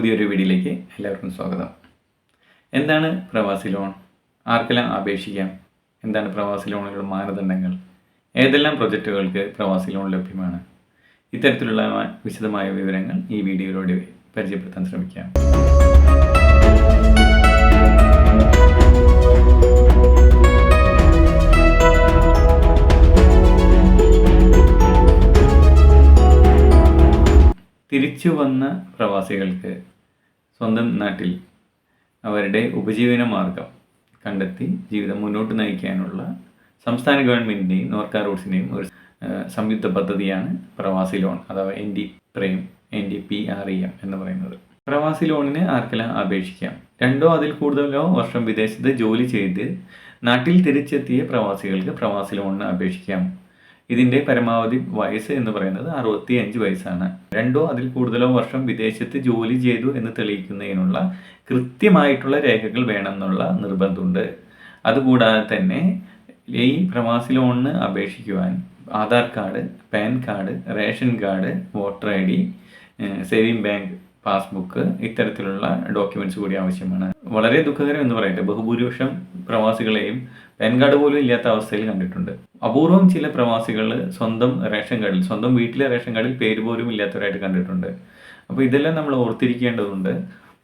പുതിയൊരു വീഡിയോയിലേക്ക് എല്ലാവർക്കും സ്വാഗതം. എന്താണ് പ്രവാസി ലോൺ? ആർക്കെല്ലാം അപേക്ഷിക്കാം? എന്താണ് പ്രവാസി ലോണുകളുടെ മാനദണ്ഡങ്ങൾ? ഏതെല്ലാം പ്രൊജക്റ്റുകൾക്ക് പ്രവാസി ലോൺ ലഭ്യമാണ്? ഇത്തരത്തിലുള്ള വിശദമായ വിവരങ്ങൾ ഈ വീഡിയോയിലൂടെ പരിചയപ്പെടുത്താൻ ശ്രമിക്കാം. തിരിച്ചു വന്ന പ്രവാസികൾക്ക് സ്വന്തം നാട്ടിൽ അവരുടെ ഉപജീവന മാർഗം കണ്ടെത്തി ജീവിതം മുന്നോട്ട് നയിക്കാനുള്ള സംസ്ഥാന ഗവൺമെന്റിന്റെയും നോർക്ക റൂട്ട്സിന്റെയും ഒരു സംയുക്ത പദ്ധതിയാണ് പ്രവാസി ലോൺ അഥവാ N D PREM N D P R E M എന്ന് പറയുന്നത്. പ്രവാസി ലോണിന് ആർക്കെല്ലാം അപേക്ഷിക്കാം? രണ്ടോ അതിൽ കൂടുതലോ വർഷം വിദേശത്ത് ജോലി ചെയ്ത് നാട്ടിൽ തിരിച്ചെത്തിയ പ്രവാസികൾക്ക് പ്രവാസി ലോണിന് അപേക്ഷിക്കാം. ഇതിന്റെ പരമാവധി വയസ്സ് എന്ന് പറയുന്നത് അറുപത്തി അഞ്ച് വയസ്സാണ്. രണ്ടോ അതിൽ കൂടുതലോ വർഷം വിദേശത്ത് ജോലി ചെയ്തു എന്ന് തെളിയിക്കുന്നതിനുള്ള കൃത്യമായിട്ടുള്ള രേഖകൾ വേണമെന്നുള്ള നിർബന്ധമുണ്ട്. അതുകൂടാതെ തന്നെ ഈ പ്രവാസി ലോണിന് അപേക്ഷിക്കുവാൻ Aadhaar card PAN card ration card voter I D saving bank passbook ഇത്തരത്തിലുള്ള ഡോക്യുമെന്റ്സ് കൂടി ആവശ്യമാണ്. വളരെ ദുഃഖകരം എന്ന് പറയട്ടെ ബഹുഭൂരിപക്ഷം പ്രവാസികളെയും പാൻ കാർഡ് പോലും ഇല്ലാത്ത അവസ്ഥയിൽ കണ്ടിട്ടുണ്ട്. അപൂർവം ചില പ്രവാസികൾ സ്വന്തം റേഷൻ കാർഡിൽ സ്വന്തം വീട്ടിലെ റേഷൻ കാർഡിൽ പേര് പോലും ഇല്ലാത്തവരായിട്ട് കണ്ടിട്ടുണ്ട്. അപ്പോൾ ഇതെല്ലാം നമ്മൾ ഓർത്തിരിക്കേണ്ടതുണ്ട്.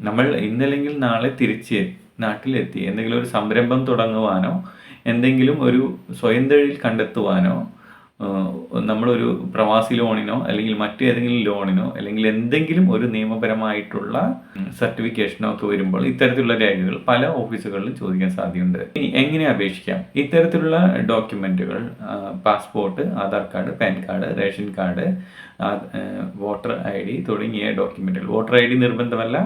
നമ്മൾ ഇന്നല്ലെങ്കിൽ നാളെ തിരിച്ച് നാട്ടിലെത്തി എന്തെങ്കിലും ഒരു സംരംഭം തുടങ്ങുവാനോ എന്തെങ്കിലും ഒരു സ്വയം തൊഴിൽ കണ്ടെത്തുവാനോ നമ്മളൊരു പ്രവാസി ലോണിനോ അല്ലെങ്കിൽ മറ്റേതെങ്കിലും ലോണിനോ അല്ലെങ്കിൽ എന്തെങ്കിലും ഒരു നിയമപരമായിട്ടുള്ള സർട്ടിഫിക്കേഷനോ ഒക്കെ വരുമ്പോൾ ഇത്തരത്തിലുള്ള രേഖകൾ പല ഓഫീസുകളിലും ചോദിക്കാൻ സാധ്യതയുണ്ട്. ഇനി എങ്ങനെ അപേക്ഷിക്കാം? ഇത്തരത്തിലുള്ള ഡോക്യുമെന്റുകൾ passport Aadhaar card PAN card ration card voter I D തുടങ്ങിയ ഡോക്യുമെന്റുകൾ. വോട്ടർ ഐ ഡി നിർബന്ധമല്ല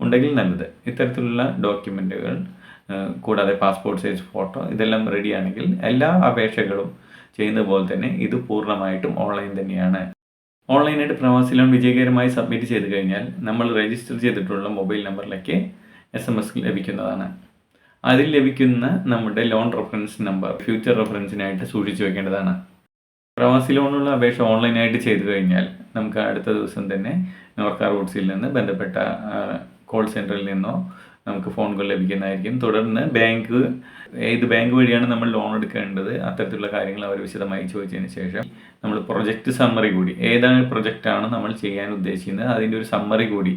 ഉണ്ടെങ്കിൽ നല്ലത്. ഇത്തരത്തിലുള്ള ഡോക്യുമെന്റുകൾ കൂടാതെ പാസ്പോർട്ട് സൈസ് ഫോട്ടോ ഇതെല്ലാം റെഡിയാണെങ്കിൽ എല്ലാ അപേക്ഷകളും ചെയ്യുന്ന പോലെ തന്നെ ഇത് പൂർണമായിട്ടും ഓൺലൈൻ തന്നെയാണ്. ഓൺലൈനായിട്ട് പ്രവാസി ലോൺ വിജയകരമായി സബ്മിറ്റ് ചെയ്ത് കഴിഞ്ഞാൽ നമ്മൾ രജിസ്റ്റർ ചെയ്തിട്ടുള്ള മൊബൈൽ നമ്പറിലേക്ക് എസ് എം എസ് ലഭിക്കുന്നതാണ്. അതിൽ ലഭിക്കുന്ന നമ്മുടെ ലോൺ റെഫറൻസ് നമ്പർ ഫ്യൂച്ചർ റെഫറൻസിനായിട്ട് സൂക്ഷിച്ചു വെക്കേണ്ടതാണ്. പ്രവാസി ലോണുള്ള അപേക്ഷ ഓൺലൈനായിട്ട് ചെയ്തു കഴിഞ്ഞാൽ നമുക്ക് അടുത്ത ദിവസം തന്നെ നോർക്ക റൂട്ട്സിൽ നിന്ന് ബന്ധപ്പെട്ട കോൾ സെന്ററിൽ നിന്നോ നമുക്ക് ഫോണുകൾ കോൾ ലഭിക്കുന്നതായിരിക്കും. തുടർന്ന് ബാങ്ക് ഏത് ബാങ്ക് വഴിയാണ് നമ്മൾ ലോൺ എടുക്കേണ്ടത്? അത്തരത്തിലുള്ള കാര്യങ്ങൾ അവർ വിശദമായി ചോദിച്ചതിന് ശേഷം നമ്മൾ പ്രൊജക്റ്റ് സമ്മറി കൂടി ഏതാണ് പ്രൊജക്റ്റാണ് നമ്മൾ ചെയ്യാൻ ഉദ്ദേശിക്കുന്നത്? അതിന്റെ ഒരു സമ്മറി കൂടി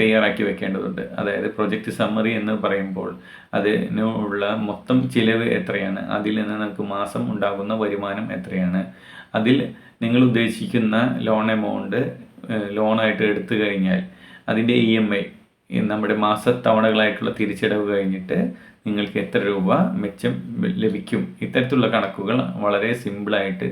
തയ്യാറാക്കി വെക്കേണ്ടതുണ്ട്. അതായത് പ്രൊജക്റ്റ് സമ്മറി എന്ന് പറയുമ്പോൾ അതിനുള്ള മൊത്തം ചിലവ് എത്രയാണ്? അതിൽ നിന്ന് നമുക്ക് മാസം ഉണ്ടാകുന്ന വരുമാനം എത്രയാണ്? അതിൽ നിങ്ങൾ ഉദ്ദേശിക്കുന്ന ലോൺ എമൗണ്ട് ലോണായിട്ട് എടുത്തു കഴിഞ്ഞാൽ അതിന്റെ ഇ എം ഐ നമ്മുടെ മാസത്തവണകളായിട്ടുള്ള തിരിച്ചടവ് കഴിഞ്ഞിട്ട് നിങ്ങൾക്ക് എത്ര രൂപ മെച്ചം ലഭിക്കും? ഇത്തരത്തിലുള്ള കണക്കുകൾ വളരെ സിമ്പിളായിട്ട്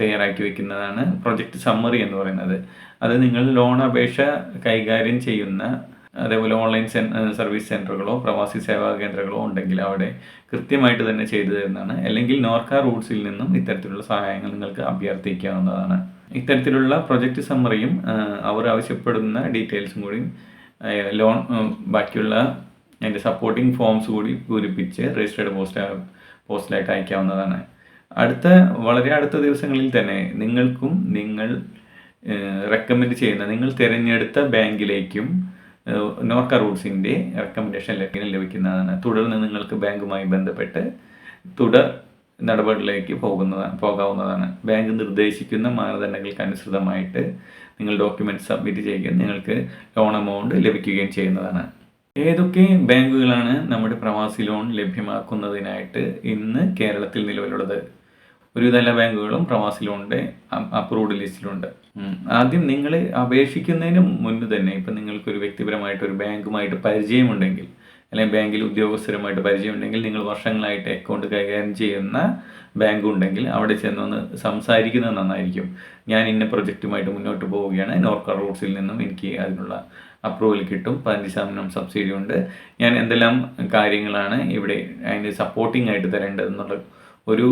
തയ്യാറാക്കി വെക്കുന്നതാണ് പ്രൊജക്റ്റ് സമ്മറി എന്ന് പറയുന്നത്. അത് നിങ്ങൾ ലോൺ അപേക്ഷ കൈകാര്യം ചെയ്യുന്ന അതേപോലെ ഓൺലൈൻ സർവീസ് സെന്ററുകളോ പ്രവാസി സേവാ കേന്ദ്രങ്ങളോ ഉണ്ടെങ്കിൽ അവിടെ കൃത്യമായിട്ട് തന്നെ ചെയ്തു തരുന്നതാണ്. അല്ലെങ്കിൽ നോർക്ക റൂട്ട്സിൽ നിന്നും ഇത്തരത്തിലുള്ള സഹായങ്ങൾ നിങ്ങൾക്ക് അഭ്യർത്ഥിക്കാവുന്നതാണ്. ഇത്തരത്തിലുള്ള പ്രൊജക്റ്റ് സമ്മറിയും അവർ ആവശ്യപ്പെടുന്ന ഡീറ്റെയിൽസും കൂടി ലോൺ ബാക്കിയുള്ള അതിന്റെ സപ്പോർട്ടിംഗ് ഫോംസ് കൂടി പൂരിപ്പിച്ച് രജിസ്റ്റേർഡ് പോസ്റ്റ് പോസ്റ്റിലായിട്ട് അയക്കാവുന്നതാണ്. അടുത്ത വളരെ അടുത്ത ദിവസങ്ങളിൽ തന്നെ നിങ്ങൾക്കും നിങ്ങൾ റെക്കമെൻഡ് ചെയ്യുന്ന നിങ്ങൾ തിരഞ്ഞെടുത്ത ബാങ്കിലേക്കും നോർക്ക റൂട്ട്സിന്റെ റെക്കമെൻഡേഷൻ ലഭിക്കുന്നതാണ്. തുടർന്ന് നിങ്ങൾക്ക് ബാങ്കുമായി ബന്ധപ്പെട്ട് തുടർ നടപടികളിലേക്ക് പോകുന്നതാണ് പോകാവുന്നതാണ്. ബാങ്ക് നിർദ്ദേശിക്കുന്ന മാനദണ്ഡങ്ങൾക്ക് അനുസൃതമായിട്ട് നിങ്ങൾ ഡോക്യുമെന്റ് സബ്മിറ്റ് ചെയ്യുകയും നിങ്ങൾക്ക് ലോൺ എമൗണ്ട് ലഭിക്കുകയും ചെയ്യുന്നതാണ്. ഏതൊക്കെ ബാങ്കുകളാണ് നമ്മുടെ പ്രവാസി ലോൺ ലഭ്യമാക്കുന്നതിനായിട്ട് ഇന്ന് കേരളത്തിൽ നിലവിലുള്ളത്? ഒരുവിധ എല്ലാ ബാങ്കുകളും പ്രവാസി ലോണിന്റെ അപ്രൂവ്ഡ് ലിസ്റ്റിലുണ്ട്. ആദ്യം നിങ്ങൾ അപേക്ഷിക്കുന്നതിന് മുൻപ് തന്നെ ഇപ്പം നിങ്ങൾക്കൊരു വ്യക്തിപരമായിട്ട് ഒരു ബാങ്കുമായിട്ട് പരിചയമുണ്ടെങ്കിൽ അല്ലെങ്കിൽ ബാങ്കിൽ ഉദ്യോഗസ്ഥരുമായിട്ട് പരിചയമുണ്ടെങ്കിൽ നിങ്ങൾ വർഷങ്ങളായിട്ട് അക്കൗണ്ട് കൈകാര്യം ചെയ്യുന്ന ബാങ്ക് ഉണ്ടെങ്കിൽ അവിടെ ചെന്നൊന്ന് സംസാരിക്കുന്നത് നന്നായിരിക്കും. ഞാൻ ഇന്ന പ്രൊജക്റ്റുമായിട്ട് മുന്നോട്ട് പോവുകയാണ്. നോർക്ക റൂട്ട്സിൽ നിന്നും എനിക്ക് അതിനുള്ള അപ്രൂവൽ കിട്ടും. പതിനഞ്ച് ശതമാനം സബ്സിഡി ഉണ്ട്. ഞാൻ എന്തെല്ലാം കാര്യങ്ങളാണ് ഇവിടെ അതിന് സപ്പോർട്ടിംഗ് ആയിട്ട് തരേണ്ടതെന്നുള്ള ഒരു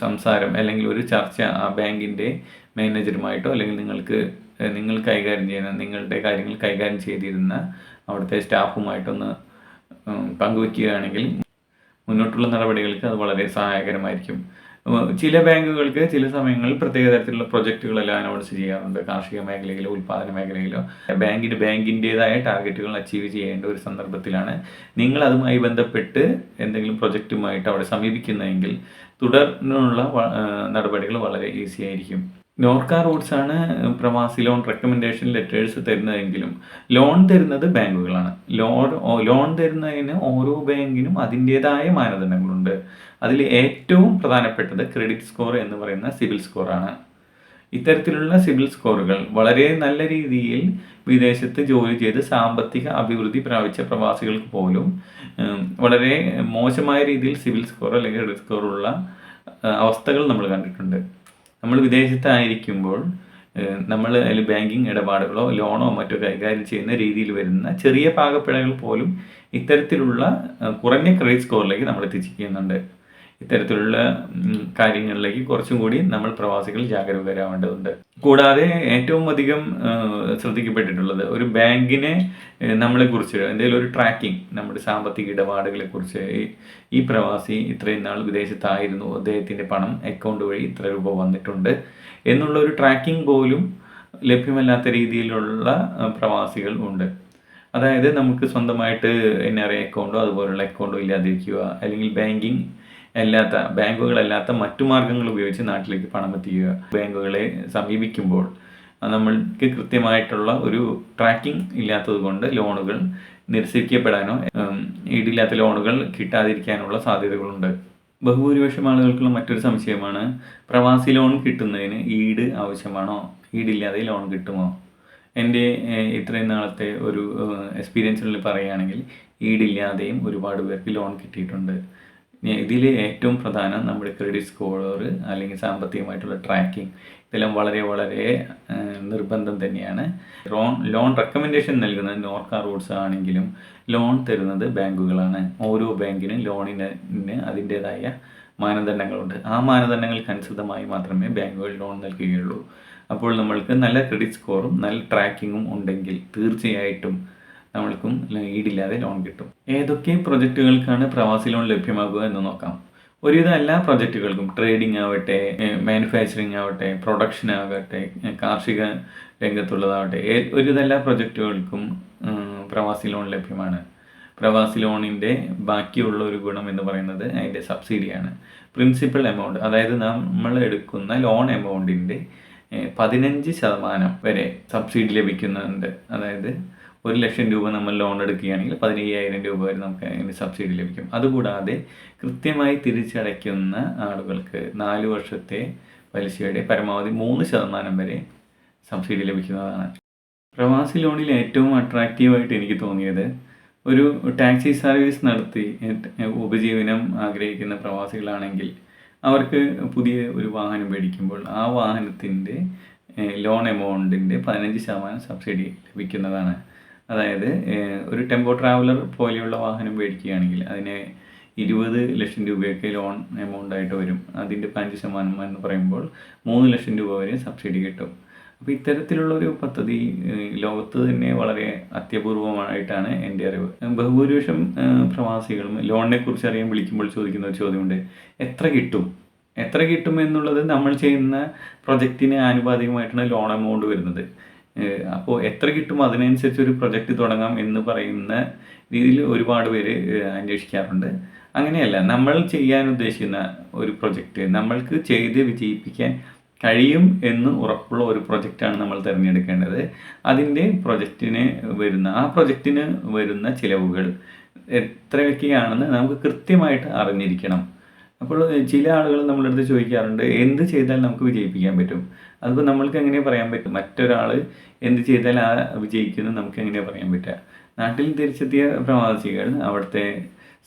സംസാരം അല്ലെങ്കിൽ ഒരു ചർച്ച ആ ബാങ്കിന്റെ മാനേജറുമായിട്ടോ അല്ലെങ്കിൽ നിങ്ങൾക്ക് നിങ്ങൾ കൈകാര്യം ചെയ്യുന്ന നിങ്ങളുടെ കാര്യങ്ങൾ കൈകാര്യം ചെയ്തിരുന്ന അവിടുത്തെ സ്റ്റാഫുമായിട്ടൊന്ന് പങ്കുവയ്ക്കുകയാണെങ്കിൽ മുന്നോട്ടുള്ള നടപടികൾക്ക് അത് വളരെ സഹായകരമായിരിക്കും. ചില ബാങ്കുകൾക്ക് ചില സമയങ്ങളിൽ പ്രത്യേക തരത്തിലുള്ള പ്രൊജക്റ്റുകളെല്ലാം അനൗൺസ് ചെയ്യാറുണ്ട്. കാർഷിക മേഖലയിലോ ഉൽപ്പാദന മേഖലയിലോ. ബാങ്കിന് ബാങ്കിന്റെതായ ടാർഗറ്റുകൾ അച്ചീവ് ചെയ്യേണ്ട ഒരു സന്ദർഭത്തിലാണ് നിങ്ങൾ അതുമായി ബന്ധപ്പെട്ട് എന്തെങ്കിലും പ്രൊജക്റ്റുമായിട്ട് അവിടെ സമീപിക്കുന്നതെങ്കിൽ തുടർന്നുള്ള നടപടികൾ വളരെ ഈസി ആയിരിക്കും. നോർക്ക റൂട്ട്സ് ആണ് പ്രവാസി ലോൺ റെക്കമെൻഡേഷൻ ലെറ്റേഴ്സ് തരുന്നതെങ്കിലും. ലോൺ തരുന്നത് ബാങ്കുകളാണ്. ലോൺ ലോൺ തരുന്നതിന് ഓരോ ബാങ്കിനും അതിന്റെതായ മാനദണ്ഡങ്ങളുണ്ട്. അതിൽ ഏറ്റവും പ്രധാനപ്പെട്ടത് ക്രെഡിറ്റ് സ്കോർ എന്ന് പറയുന്ന സിവിൽ സ്കോറാണ് ഇത്തരത്തിലുള്ള സിവിൽ സ്കോറുകൾ വളരെ നല്ല രീതിയിൽ വിദേശത്ത് ജോലി ചെയ്ത് സാമ്പത്തിക അഭിവൃദ്ധി പ്രാപിച്ച പ്രവാസികൾക്ക് പോലും വളരെ മോശമായ രീതിയിൽ സിവിൽ സ്കോർ അല്ലെങ്കിൽ ക്രെഡിറ്റ് സ്കോറുള്ള അവസ്ഥകൾ നമ്മൾ കണ്ടിട്ടുണ്ട്. നമ്മൾ വിദേശത്തായിരിക്കുമ്പോൾ നമ്മൾ അതിൽ ബാങ്കിങ് ഇടപാടുകളോ ലോണോ മറ്റോ കൈകാര്യം ചെയ്യുന്ന രീതിയിൽ വരുന്ന ചെറിയ പാകപ്പിഴകൾ പോലും ഇത്തരത്തിലുള്ള കുറഞ്ഞ ക്രെഡിറ്റ് സ്കോറിലേക്ക് നമ്മൾ എത്തിച്ചിരിക്കുന്നുണ്ട് ഇത്തരത്തിലുള്ള കാര്യങ്ങളിലേക്ക് കുറച്ചും കൂടി നമ്മൾ പ്രവാസികൾ ജാഗരൂകരാവേണ്ടതുണ്ട് കൂടാതെ ഏറ്റവും അധികം ശ്രദ്ധിക്കപ്പെട്ടിട്ടുള്ളത് ഒരു ബാങ്കിനെ നമ്മളെ കുറിച്ച് എന്തെങ്കിലും ഒരു ട്രാക്കിംഗ് നമ്മുടെ സാമ്പത്തിക ഇടപാടുകളെ കുറിച്ച് ഈ പ്രവാസി ഇത്രയും നാൾ വിദേശത്തായിരുന്നു അദ്ദേഹത്തിന്റെ പണം അക്കൗണ്ട് വഴി ഇത്ര രൂപ വന്നിട്ടുണ്ട് എന്നുള്ള ഒരു ട്രാക്കിംഗ് പോലും ലഭ്യമല്ലാത്ത രീതിയിലുള്ള പ്രവാസികൾ ഉണ്ട്. അതായത് നമുക്ക് സ്വന്തമായിട്ട് എൻ ആർ ഐ അക്കൗണ്ടോ അതുപോലുള്ള അക്കൗണ്ടോ ഇല്ലാതിരിക്കുക അല്ലെങ്കിൽ ബാങ്കിങ് അല്ലാത്ത ബാങ്കുകളല്ലാത്ത മറ്റു മാർഗങ്ങൾ ഉപയോഗിച്ച് നാട്ടിലേക്ക് പണം എത്തിക്കുക. ബാങ്കുകളെ സമീപിക്കുമ്പോൾ നമ്മൾക്ക് കൃത്യമായിട്ടുള്ള ഒരു ട്രാക്കിംഗ് ഇല്ലാത്തത് കൊണ്ട് ലോണുകൾ നിരസിക്കപ്പെടാനോ ഈടില്ലാത്ത ലോണുകൾ കിട്ടാതിരിക്കാനുള്ള സാധ്യതകളുണ്ട്. ബഹുഭൂരിപക്ഷം ആളുകൾക്കുള്ള മറ്റൊരു സംശയമാണ് പ്രവാസി ലോൺ കിട്ടുന്നതിന് ഈട് ആവശ്യമാണോ? ഈടില്ലാതെ ലോൺ കിട്ടുമോ? എന്റെ ഇത്രയും നാളത്തെ ഒരു എക്സ്പീരിയൻസിൽ പറയുകയാണെങ്കിൽ ഈടില്ലാതെയും ഒരുപാട് പേർക്ക് ലോൺ കിട്ടിയിട്ടുണ്ട്. ഇതിൽ ഏറ്റവും പ്രധാനം നമ്മുടെ ക്രെഡിറ്റ് സ്കോർ അല്ലെങ്കിൽ സാമ്പത്തികമായിട്ടുള്ള ട്രാക്കിംഗ് ഇതെല്ലാം വളരെ വളരെ നിർബന്ധം തന്നെയാണ്. ലോൺ ലോൺ റെക്കമെൻഡേഷൻ നൽകുന്നത് നോർക്ക റൂട്ട്സ് ആണെങ്കിലും ലോൺ തരുന്നത് ബാങ്കുകളാണ്. ഓരോ ബാങ്കിനും ലോണിന് അതിന്റേതായ മാനദണ്ഡങ്ങളുണ്ട്. ആ മാനദണ്ഡങ്ങൾക്ക് അനുസൃതമായി മാത്രമേ ബാങ്കുകൾ ലോൺ നൽകുകയുള്ളൂ. അപ്പോൾ നമ്മൾക്ക് നല്ല ക്രെഡിറ്റ് സ്കോറും നല്ല ട്രാക്കിങ്ങും ഉണ്ടെങ്കിൽ തീർച്ചയായിട്ടും നമ്മൾക്കും ഈടില്ലാതെ ലോൺ കിട്ടും. ഏതൊക്കെ പ്രൊജക്റ്റുകൾക്കാണ് പ്രവാസി ലോൺ ലഭ്യമാകുക എന്ന് നോക്കാം. ഒരുവിധം എല്ലാ പ്രൊജക്റ്റുകൾക്കും ട്രേഡിംഗ് ആവട്ടെ മാനുഫാക്ചറിങ് ആവട്ടെ പ്രൊഡക്ഷൻ ആവട്ടെ കാർഷിക രംഗത്തുള്ളതാവട്ടെ ഒരുവിധം എല്ലാ പ്രൊജക്റ്റുകൾക്കും പ്രവാസി ലോൺ ലഭ്യമാണ്. പ്രവാസി ലോണിന്റെ ബാക്കിയുള്ള ഒരു ഗുണം എന്ന് പറയുന്നത് അതിന്റെ സബ്സിഡിയാണ്. പ്രിൻസിപ്പൽ എമൗണ്ട് അതായത് നമ്മൾ എടുക്കുന്ന ലോൺ എമൗണ്ടിന്റെ പതിനഞ്ച് ശതമാനം വരെ സബ്സിഡി ലഭിക്കുന്നുണ്ട്. അതായത് ഒരു ലക്ഷം രൂപ നമ്മൾ ലോൺ എടുക്കുകയാണെങ്കിൽ പതിനയ്യായിരം രൂപ വരെ നമുക്ക് അതിന് സബ്സിഡി ലഭിക്കും. അതുകൂടാതെ കൃത്യമായി തിരിച്ചടയ്ക്കുന്ന ആളുകൾക്ക് നാല് വർഷത്തെ പലിശയുടെ പരമാവധി മൂന്ന് ശതമാനം വരെ സബ്സിഡി ലഭിക്കുന്നതാണ്. പ്രവാസി ലോണിൽ ഏറ്റവും അട്രാക്റ്റീവായിട്ട് എനിക്ക് തോന്നിയത് ഒരു ടാക്സി സർവീസ് നടത്തി ഉപജീവനം ആഗ്രഹിക്കുന്ന പ്രവാസികളാണെങ്കിൽ അവർക്ക് പുതിയ ഒരു വാഹനം മേടിക്കുമ്പോൾ ആ വാഹനത്തിന്റെ ലോൺ എമൗണ്ടിന്റെ പതിനഞ്ച് ശതമാനം സബ്സിഡി ലഭിക്കുന്നതാണ്. അതായത് ഒരു ടെമ്പോ ട്രാവലർ പോലെയുള്ള വാഹനം മേടിക്കുകയാണെങ്കിൽ അതിന് ഇരുപത് ലക്ഷം രൂപയൊക്കെ ലോൺ എമൗണ്ട് ആയിട്ട് വരും. അതിന്റെ പതിനഞ്ച് ശതമാനം എന്ന് പറയുമ്പോൾ മൂന്ന് ലക്ഷം രൂപ വരെ സബ്സിഡി കിട്ടും. അപ്പോൾ ഇത്തരത്തിലുള്ള ഒരു പദ്ധതി ലോകത്ത് തന്നെ വളരെ അത്യപൂർവമായിട്ടാണ് എന്റെ അറിവ്. ബഹുഭൂരിപക്ഷം പ്രവാസികളും ലോണിനെ കുറിച്ച് അറിയാൻ വിളിക്കുമ്പോൾ ചോദിക്കുന്ന ഒരു ചോദ്യമുണ്ട്. എത്ര കിട്ടും? എത്ര കിട്ടും എന്നുള്ളത് നമ്മൾ ചെയ്യുന്ന പ്രൊജക്റ്റിന് ആനുപാതികമായിട്ടാണ് ലോൺ എമൗണ്ട് വരുന്നത്. അപ്പോൾ എത്ര കിട്ടും അതിനനുസരിച്ച് ഒരു പ്രൊജക്റ്റ് തുടങ്ങാം എന്ന് പറയുന്ന രീതിയിൽ ഒരുപാട് പേര് അന്വേഷിക്കാറുണ്ട്. അങ്ങനെയല്ല നമ്മൾ ചെയ്യാൻ ഉദ്ദേശിക്കുന്ന ഒരു പ്രൊജക്റ്റ് നമ്മൾക്ക് ചെയ്ത് വിജയിപ്പിക്കാൻ കഴിയും എന്ന് ഉറപ്പുള്ള ഒരു പ്രൊജക്റ്റാണ് നമ്മൾ തിരഞ്ഞെടുക്കേണ്ടത്. അതിന്റെ പ്രൊജക്റ്റിന് വരുന്ന ആ പ്രൊജക്റ്റിന് വരുന്ന ചിലവുകൾ എത്രയൊക്കെയാണെന്ന് നമുക്ക് കൃത്യമായിട്ട് അറിഞ്ഞിരിക്കണം. അപ്പോൾ ചില ആളുകൾ നമ്മളുടെ അടുത്ത് ചോദിക്കാറുണ്ട് എന്ത് ചെയ്താൽ നമുക്ക് വിജയിപ്പിക്കാൻ പറ്റും? അതിപ്പോൾ നമ്മൾക്ക് എങ്ങനെ പറയാൻ പറ്റും മറ്റൊരാൾ എന്ത് ചെയ്താൽ ആ വിജയിക്കുന്നു നമുക്ക് എങ്ങനെ പറയാൻ പറ്റുക? നാട്ടിൽ തിരിച്ചെത്തിയ പ്രവാസികൾ അവിടുത്തെ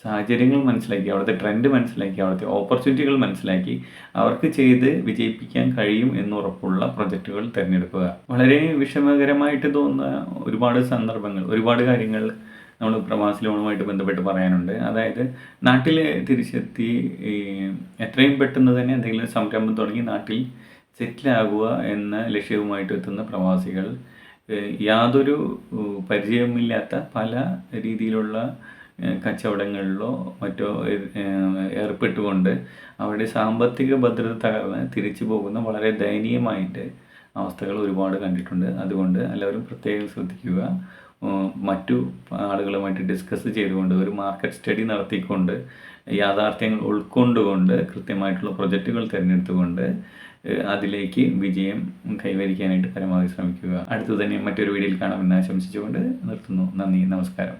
സാഹചര്യങ്ങൾ മനസ്സിലാക്കി അവിടുത്തെ ട്രെൻഡ് മനസ്സിലാക്കി അവിടുത്തെ ഓപ്പർച്യൂണിറ്റികൾ മനസ്സിലാക്കി അവർക്ക് ചെയ്ത് വിജയിപ്പിക്കാൻ കഴിയും എന്നുറപ്പുള്ള പ്രൊജക്റ്റുകൾ തിരഞ്ഞെടുക്കുക. വളരെ വിഷമകരമായിട്ട് തോന്നുന്ന ഒരുപാട് സന്ദർഭങ്ങൾ ഒരുപാട് കാര്യങ്ങൾ നമ്മൾ പ്രവാസി ലോണുമായിട്ട് ബന്ധപ്പെട്ട് പറയാനുണ്ട്. അതായത് നാട്ടിൽ തിരിച്ചെത്തി എത്രയും പെട്ടെന്ന് തന്നെ എന്തെങ്കിലും സംരംഭം തുടങ്ങി നാട്ടിൽ സെറ്റിലാകുക എന്ന ലക്ഷ്യവുമായിട്ട് എത്തുന്ന പ്രവാസികൾ യാതൊരു പരിചയമില്ലാത്ത പല രീതിയിലുള്ള കച്ചവടങ്ങളിലോ മറ്റോ ഏർപ്പെട്ടുകൊണ്ട് അവരുടെ സാമ്പത്തിക ഭദ്രത തകർന്ന് തിരിച്ചു പോകുന്ന വളരെ ദയനീയമായിട്ട് അവസ്ഥകൾ ഒരുപാട് കണ്ടിട്ടുണ്ട്. അതുകൊണ്ട് എല്ലാവരും പ്രത്യേകം ശ്രദ്ധിക്കുക. മറ്റു ആളുകളുമായിട്ട് ഡിസ്കസ് ചെയ്തുകൊണ്ട് ഒരു മാർക്കറ്റ് സ്റ്റഡി നടത്തിക്കൊണ്ട് യാഥാർത്ഥ്യങ്ങൾ ഉൾക്കൊണ്ടുകൊണ്ട് കൃത്യമായിട്ടുള്ള പ്രൊജക്റ്റുകൾ തിരഞ്ഞെടുത്തുകൊണ്ട് അതിലേക്ക് വിജയം കൈവരിക്കാനായിട്ട് പരമാവധി ശ്രമിക്കുക. അടുത്തു തന്നെ മറ്റൊരു വീഡിയോയിൽ കാണാമെന്ന് ആശംസിച്ചുകൊണ്ട് നിർത്തുന്നു. നന്ദി നമസ്കാരം.